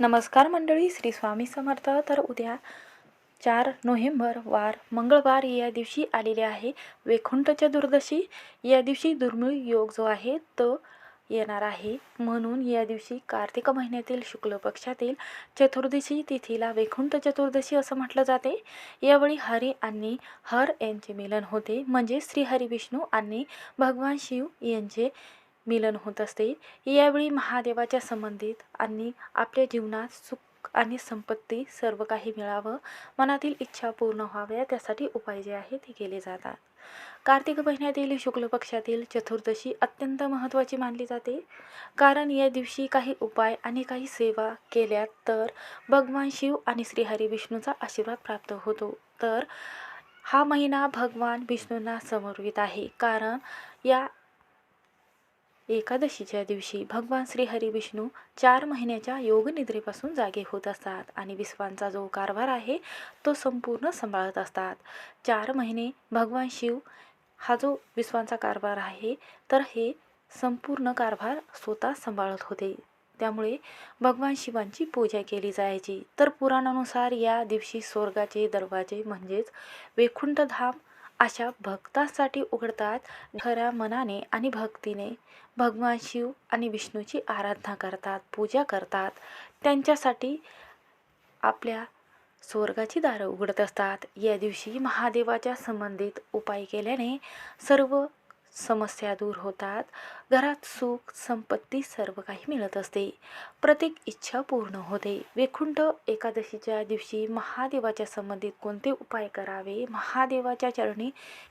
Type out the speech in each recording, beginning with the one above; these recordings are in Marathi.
नमस्कार मंडळी श्री स्वामी समर्थ. तर उद्या चार नोव्हेंबर वार मंगळवार या दिवशी आलेले आहे. वैकुंठ चतुर्दशी या दिवशी दुर्मिळ योग जो आहे तो येणार आहे. म्हणून या दिवशी कार्तिक महिन्यातील शुक्ल पक्षातील चतुर्दशी तिथीला वैकुंठ चतुर्दशी असं म्हटलं जाते. यावेळी हरी आणि हर यांचे मिलन होते. म्हणजे श्री हरी विष्णू आणि भगवान शिव यांचे मिलन होत असते. यावेळी महादेवाच्या संबंधित आणि आपल्या जीवनात सुख आणि संपत्ती सर्व काही मिळावं मनातील इच्छा पूर्ण व्हाव्या त्यासाठी उपाय जे आहे ते केले जातात. कार्तिक महिन्यातील शुक्ल पक्षातील चतुर्दशी अत्यंत महत्त्वाची मानली जाते. कारण या दिवशी काही उपाय आणि काही सेवा केल्या तर भगवान शिव आणि श्रीहरी विष्णूचा आशीर्वाद प्राप्त होतो. तर हा महिना भगवान विष्णूंना समर्पित आहे. कारण या एकादशीच्या दिवशी भगवान श्री विष्णू चार महिन्याच्या योगनिद्रेपासून जागे होत असतात आणि विश्वांचा जो कारभार आहे तो संपूर्ण सांभाळत असतात. चार महिने भगवान शिव हा जो विश्वांचा कारभार आहे तर हे संपूर्ण कारभार स्वतः सांभाळत होते. त्यामुळे भगवान शिवांची पूजा केली जायची. तर पुराणानुसार या दिवशी स्वर्गाचे दरवाजे म्हणजेच वैकुंठधाम अशा भक्तांसाठी उघडतात खऱ्या मनाने आणि भक्तीने. भगवान शिव आणि विष्णूची आराधना करतात पूजा करतात. त्यांच्यासाठी आपल्या स्वर्गाची दारं उघडत असतात. या दिवशी महादेवाच्या संबंधित उपाय केल्याने सर्व समस्या दूर होतात. घरात सुख संपत्ती सर्व काही मिळत असते. प्रत्येक इच्छा पूर्ण होते. वैकुंठ एकादशीच्या दिवशी महादेवाच्या संबंधित कोणते उपाय करावे? महादेवाच्या चरणी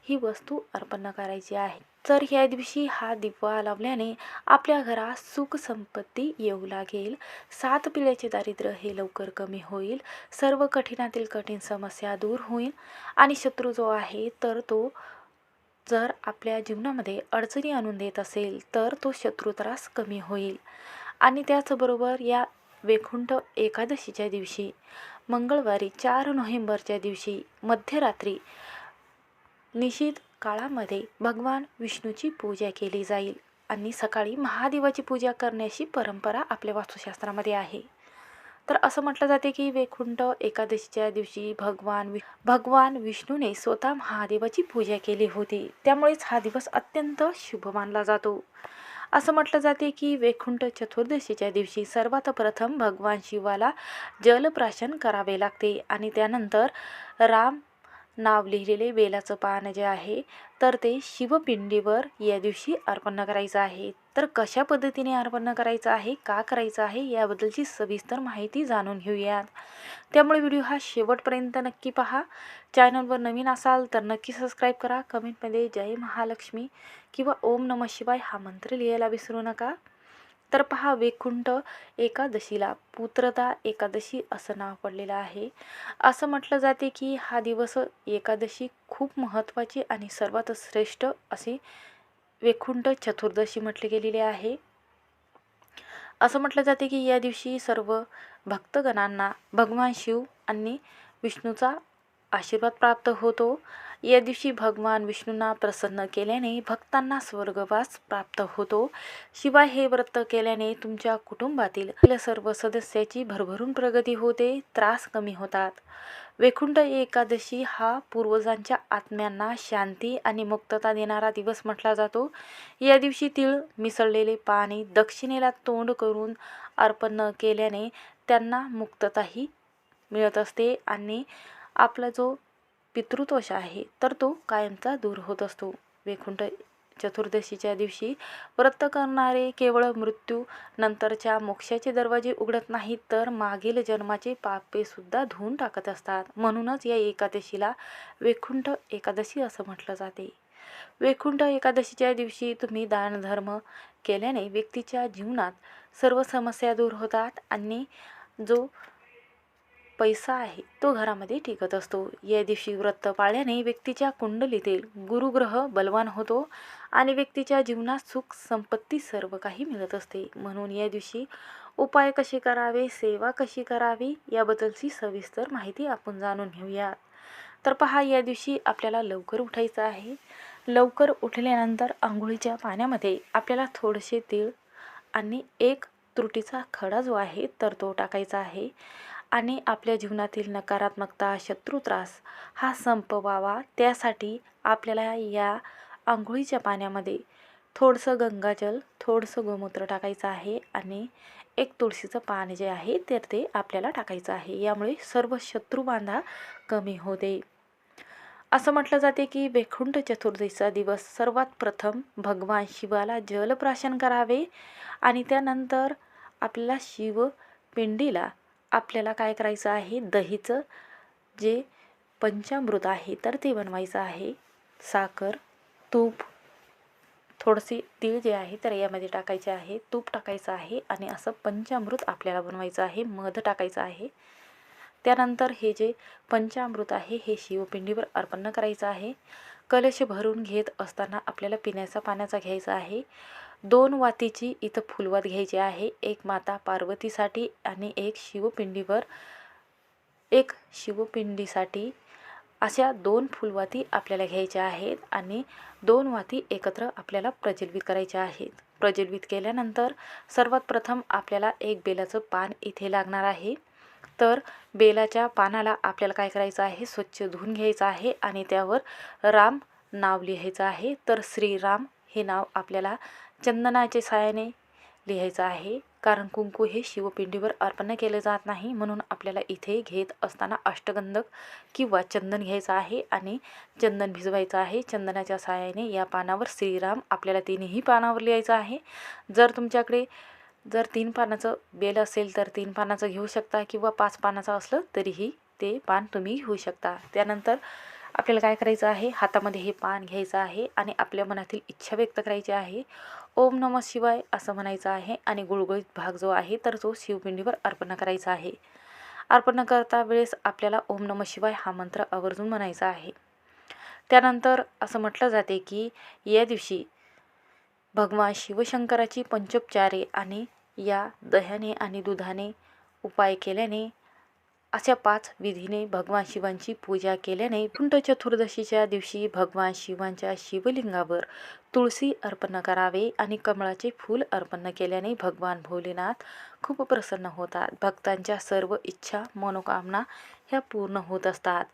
ही वस्तू अर्पण करायची आहे. तर ह्या दिवशी हा दिवा लावल्याने आपल्या घरात सुख संपत्ती येऊ लागेल. सात पिल्याचे दारिद्र्य हे लवकर कमी होईल. सर्व कठीणातील कठीण समस्या दूर होईल. आणि शत्रू जो आहे तर तो जर आपल्या जीवनामध्ये अडचणी आणून देत असेल तर तो शत्रू त्रास कमी होईल. आणि त्याचबरोबर या वैकुंठ एकादशीच्या दिवशी मंगळवारी चार नोव्हेंबरच्या दिवशी मध्यरात्री निशित काळामध्ये भगवान विष्णूची पूजा केली जाईल. आणि सकाळी महादेवाची पूजा करण्याची परंपरा आपल्या वास्तुशास्त्रामध्ये आहे. तर असं म्हटलं जाते की वैकुंठ एकादशीच्या दिवशी भगवान वि भगवान विष्णूने स्वतः महादेवाची पूजा केली होती. त्यामुळेच हा दिवस अत्यंत शुभ मानला जातो. असं म्हटलं जाते की वैकुंठ चतुर्दशीच्या दिवशी सर्वात प्रथम भगवान शिवाला जलप्राशन करावे लागते आणि त्यानंतर राम नाव लिहिलेले बेलाचं पान जे आहे तर ते शिवपिंडीवर या दिवशी अर्पण करायचं आहे. तर कशा पद्धतीने अर्पण करायचं आहे का करायचं आहे याबद्दलची सविस्तर माहिती जाणून घेऊयात. त्यामुळे व्हिडिओ हा शेवटपर्यंत नक्की पहा. चॅनलवर नवीन असाल तर नक्की सबस्क्राईब करा. कमेंटमध्ये जय महालक्ष्मी किंवा ओम नम शिवाय हा मंत्र लिहायला विसरू नका. तर पहा वैकुंठ एकादशीला पुत्रता एकादशी असं नाव पडलेलं आहे. असं म्हटलं जाते की हा दिवस एकादशी खूप महत्त्वाची आणि सर्वात श्रेष्ठ अशी वैकुंठ चतुर्दशी म्हटली गेलेली आहे. असं म्हटलं जाते की या दिवशी सर्व भक्तगणांना भगवान शिव आणि विष्णूचा आशीर्वाद प्राप्त होतो. या दिवशी भगवान विष्णूंना प्रसन्न केल्याने भक्तांना स्वर्गवास प्राप्त होतो. शिवाय हे व्रत केल्याने तुमच्या कुटुंबातील सर्व सदस्याची भरभरून प्रगती होते त्रास कमी होतात. वैकुंठ एकादशी हा पूर्वजांच्या आत्म्यांना शांती आणि मुक्तता देणारा दिवस म्हटला जातो. या दिवशी तीळ मिसळलेले पाणी दक्षिणेला तोंड करून अर्पण केल्याने त्यांना मुक्तताही मिळत असते आणि आपला जो पितृतोष आहे तर तो कायमचा दूर होत असतो. वैकुंठ चतुर्दशीच्या दिवशी व्रत करणारे केवळ मृत्यू नंतरच्या मोक्षाचे दरवाजे उघडत नाहीत तर मागील जन्माचे पापेसुद्धा धुवून टाकत असतात. म्हणूनच या एकादशीला वैकुंठ एकादशी असं म्हटलं जाते. वैकुंठ एकादशीच्या दिवशी तुम्ही दानधर्म केल्याने व्यक्तीच्या जीवनात सर्व समस्या दूर होतात आणि जो पैसा आहे तो घरामध्ये टिकत असतो. या दिवशी व्रत पाळल्याने व्यक्तीच्या कुंडलीतील गुरुग्रह बलवान होतो आणि व्यक्तीच्या जीवनात सुख संपत्ती सर्व काही मिळत असते. म्हणून या दिवशी उपाय कसे करावे सेवा कशी करावी याबद्दलची सविस्तर माहिती आपण जाणून घेऊयात तर पहा या दिवशी आपल्याला लवकर उठायचं आहे. लवकर उठल्यानंतर आंघोळीच्या पाण्यामध्ये आपल्याला थोडेसे तीळ आणि एक त्रुटीचा खडा जो आहे तर तो टाकायचा आहे. आणि आपल्या जीवनातील नकारात्मकता शत्रू त्रास हा संपवावा. त्यासाठी आपल्याला या आंघोळीच्या पाण्यामध्ये थोडंसं गंगाजल थोडंसं गोमूत्र टाकायचं आहे आणि एक तुळशीचं पान जे आहे तर ते आपल्याला टाकायचं आहे. यामुळे सर्व शत्रुबांधा कमी होते. असं म्हटलं जाते की वैकुंठ चतुर्दशीचा दिवस सर्वात प्रथम भगवान शिवाला जलप्राशन करावे आणि त्यानंतर आपल्याला शिवपिंडीला आपल्याला काय करायचं आहे? दहीचं जे पंचामृत आहे तर ते बनवायचं आहे. साखर तूप थोडंसे तीळ जे आहे तर यामध्ये टाकायचे आहे. तूप टाकायचं आहे आणि असं पंचामृत आपल्याला बनवायचं आहे. मध टाकायचं आहे. त्यानंतर हे जे पंचामृत आहे हे शिवपिंडीवर अर्पण करायचं आहे. कलश भरून घेत असताना आपल्याला पिण्याचा पाण्याचा घ्यायचा आहे. दोन वातीची इथं फुलवात घ्यायची आहे. एक माता पार्वतीसाठी आणि एक शिवपिंडीवर एक शिवपिंडीसाठी अशा दोन फुलवाती आपल्याला घ्यायच्या आहेत आणि दोन वाती एकत्र आपल्याला प्रज्वलित करायच्या आहेत. प्रज्वलित केल्यानंतर सर्वात प्रथम आपल्याला एक बेलाचं पान इथे लागणार आहे. तर बेलाच्या पानाला आपल्याला काय करायचं आहे? स्वच्छ धुवून घ्यायचं आहे आणि त्यावर राम नाव लिहायचं आहे. तर श्रीराम हे नाव आपल्याला चंदनाच्या साहाय्याने लिहायचं आहे. कारण कुंकू हे शिवपिंडीवर अर्पण केले जात नाही म्हणून आपल्याला इथे घेत असताना अष्टगंधक किंवा चंदन घ्यायचं आहे आणि चंदन भिजवायचं आहे. चंदनाच्या सहाय्याने या पानावर श्रीराम आपल्याला तिन्ही पानावर लिहायचं आहे. जर तुमच्याकडे जर तीन पानाचं बेल असेल तर तीन पानाचं घेऊ शकता किंवा पाच पानाचं असलं तरीही ते पान तुम्ही घेऊ शकता. त्यानंतर आपल्याला काय करायचं आहे? हातामध्ये हे पान घ्यायचं आहे आणि आपल्या मनातील इच्छा व्यक्त करायची आहे. ओम नम शिवाय असं म्हणायचं आहे आणि गुळगुळीत भाग जो आहे तर तो शिवपिंडीवर अर्पण करायचा आहे. अर्पण करता वेळेस आपल्याला ओम नम शिवाय हा मंत्र आवर्जून म्हणायचा आहे. त्यानंतर असं म्हटलं जाते की या दिवशी भगवान शिवशंकराची पंचोपचारे आणि या दह्याने आणि दुधाने उपाय केल्याने अशा पाच विधीने भगवान शिवांची पूजा केल्याने कुंठ चतुर्दशीच्या दिवशी भगवान शिवांच्या शिवलिंगावर तुळशी अर्पण करावे आणि कमळाचे फूल अर्पण केल्याने भगवान भोलेनाथ खूप प्रसन्न होतात. भक्तांच्या सर्व इच्छा मनोकामना ह्या पूर्ण होत असतात.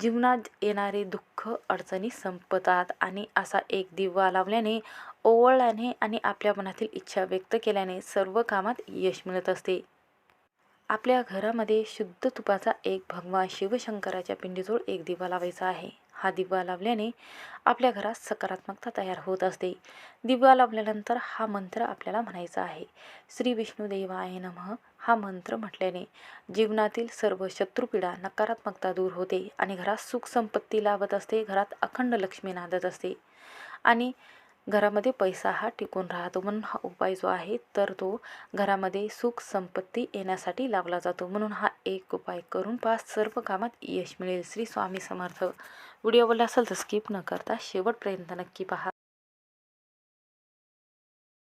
जीवनात येणारे दुःख अडचणी संपतात आणि असा एक दिवा लावल्याने ओवळल्याने आणि आपल्या मनातील इच्छा व्यक्त केल्याने सर्व कामात यश मिळत असते. आपल्या घरामध्ये शुद्ध तुपाचा एक भगवान शिवशंकराच्या पिंडीजवळ एक दिवा लावायचा आहे. हा दिवा लावल्याने आपल्या घरात सकारात्मकता तयार होत असते. दिवा लावल्यानंतर हा मंत्र आपल्याला म्हणायचा आहे. श्री विष्णुदेवाय नमः. हा मंत्र म्हटल्याने जीवनातील सर्व शत्रुपीडा नकारात्मकता दूर होते आणि घरात सुख संपत्ती लाभत असते. घरात अखंड लक्ष्मी नांदत असते. आणि घरामध्ये पैसा हा टिकून राहतो. म्हणून हा उपाय जो आहे तर तो घरामध्ये सुख संपत्ती येण्यासाठी लावला जातो. म्हणून हा एक उपाय करून पाच सर्व कामात यश मिळेल. श्री स्वामी समर्थ. व्हिडिओ आवडला असेल तर स्किप न करता शेवटपर्यंत नक्की पहा.